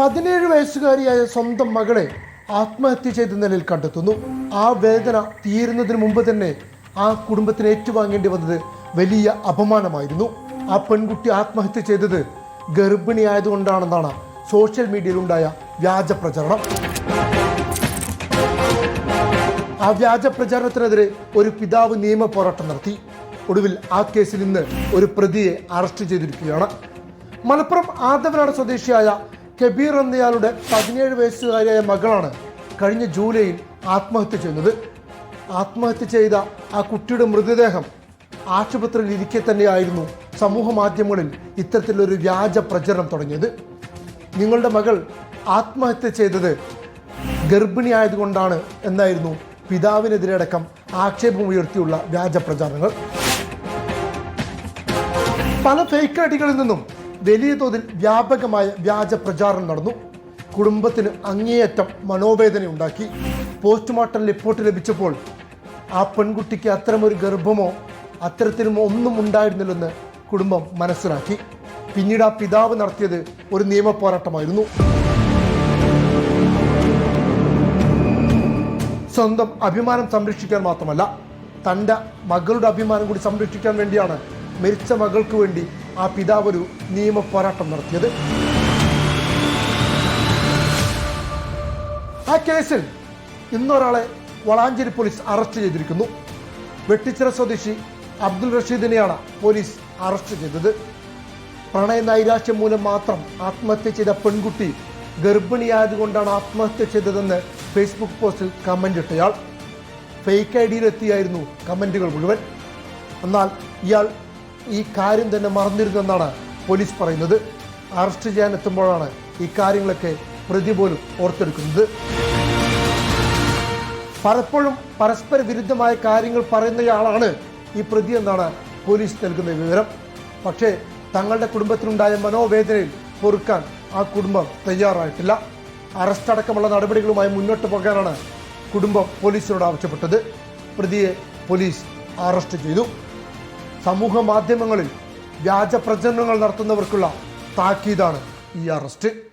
പതിനേഴ് വയസ്സുകാരിയായ സ്വന്തം മകളെ ആത്മഹത്യ ചെയ്ത നിലയിൽ കണ്ടെത്തുന്നു. ആ വേദന തീരുന്നതിന് മുമ്പ് തന്നെ ആ കുടുംബത്തിന് ഏറ്റുവാങ്ങേണ്ടി വന്നത് വലിയ അപമാനമായിരുന്നു. ആ പെൺകുട്ടി ആത്മഹത്യ ചെയ്തത് ഗർഭിണിയായതുകൊണ്ടാണെന്നാണ് സോഷ്യൽ മീഡിയയിലുണ്ടായ വ്യാജ പ്രചരണം. ആ വ്യാജ പ്രചാരണത്തിനെതിരെ ഒരു പിതാവ് നിയമ പോരാട്ടം നടത്തി. ഒടുവിൽ ആ കേസിൽ ഇന്ന് ഒരു പ്രതിയെ അറസ്റ്റ് ചെയ്തിരിക്കുകയാണ്. മലപ്പുറം ആദവനാട് സ്വദേശിയായ കബീർ എന്നയാളുടെ പതിനേഴ് വയസ്സുകാരിയായ മകളാണ് കഴിഞ്ഞ ജൂലൈയിൽ ആത്മഹത്യ ചെയ്യുന്നത് ആത്മഹത്യ ചെയ്ത ആ കുട്ടിയുടെ മൃതദേഹം ആശുപത്രിയിൽ ഇരിക്കെ തന്നെയായിരുന്നു സമൂഹ മാധ്യമങ്ങളിൽ ഇത്തരത്തിലൊരു വ്യാജ പ്രചരണം തുടങ്ങിയത്. നിങ്ങളുടെ മകൾ ആത്മഹത്യ ചെയ്തത് ഗർഭിണിയായതുകൊണ്ടാണ് എന്നായിരുന്നു പിതാവിനെതിരെ അടക്കം ആക്ഷേപം ഉയർത്തിയുള്ള വ്യാജ പ്രചാരണങ്ങൾ. പല ഫേക്ക് ഐഡികളിൽ നിന്നും വലിയ തോതിൽ വ്യാപകമായ വ്യാജ പ്രചാരണം നടന്നു. കുടുംബത്തിന് അങ്ങേയറ്റം മനോവേദന ഉണ്ടാക്കി. പോസ്റ്റ്മോർട്ടം റിപ്പോർട്ട് ലഭിച്ചപ്പോൾ ആ പെൺകുട്ടിക്ക് അത്തരമൊരു ഗർഭമോ അത്തരത്തിലും ഒന്നും ഉണ്ടായിരുന്നില്ലെന്ന് കുടുംബം മനസ്സിലാക്കി. പിന്നീട് ആ പിതാവ് നടത്തിയത് ഒരു നിയമ പോരാട്ടമായിരുന്നു. സ്വന്തം അഭിമാനം സംരക്ഷിക്കാൻ മാത്രമല്ല തന്റെ മകളുടെ അഭിമാനം കൂടി സംരക്ഷിക്കാൻ വേണ്ടിയാണ് മരിച്ച മകൾക്ക് വേണ്ടി ആ പിതാവ് ഒരു നിയമ പോരാട്ടം നടത്തിയത്. ആ കേസിൽ ഇന്നൊരാളെ വളാഞ്ചേരി പോലീസ് അറസ്റ്റ് ചെയ്തിരിക്കുന്നു. വെട്ടിച്ചിറ സ്വദേശി അബ്ദുൽ റഷീദിനെയാണ് പോലീസ് അറസ്റ്റ് ചെയ്തത്. പ്രണയ നൈരാശ്യം മൂലം മാത്രം ആത്മഹത്യ ചെയ്ത പെൺകുട്ടി ഗർഭിണിയായതുകൊണ്ടാണ് ആത്മഹത്യ ചെയ്തതെന്ന് ഫേസ്ബുക്ക് പോസ്റ്റിൽ കമന്റ് ഇട്ടയാൾ. ഫേക്ക് ഐ ഡിയിലെത്തിയായിരുന്നു കമന്റുകൾ മുഴുവൻ. എന്നാൽ ഇയാൾ ഈ കാര്യം തന്നെ മറന്നിരുന്നെന്നാണ് പോലീസ് പറയുന്നത്. അറസ്റ്റ് ചെയ്യാൻ എത്തുമ്പോഴാണ് ഈ കാര്യങ്ങളൊക്കെ പ്രതി പോലും ഓർത്തെടുക്കുന്നത്. പലപ്പോഴും പരസ്പര വിരുദ്ധമായ കാര്യങ്ങൾ പറയുന്നയാളാണ് ഈ പ്രതി എന്നാണ് പോലീസ് നൽകുന്ന വിവരം. പക്ഷേ തങ്ങളുടെ കുടുംബത്തിനുണ്ടായ മനോവേദനയിൽ പൊറുക്കാൻ ആ കുടുംബം തയ്യാറായിട്ടില്ല. അറസ്റ്റ് അടക്കമുള്ള നടപടികളുമായി മുന്നോട്ട് പോകാനാണ് കുടുംബം പോലീസിനോട് ആവശ്യപ്പെട്ടത്. പ്രതിയെ പോലീസ് അറസ്റ്റ് ചെയ്തു. സമൂഹ മാധ്യമങ്ങളിൽ വ്യാജ പ്രചരണങ്ങൾ നടത്തുന്നവർക്കുള്ള താക്കീതാണ് ഈ അറസ്റ്റ്.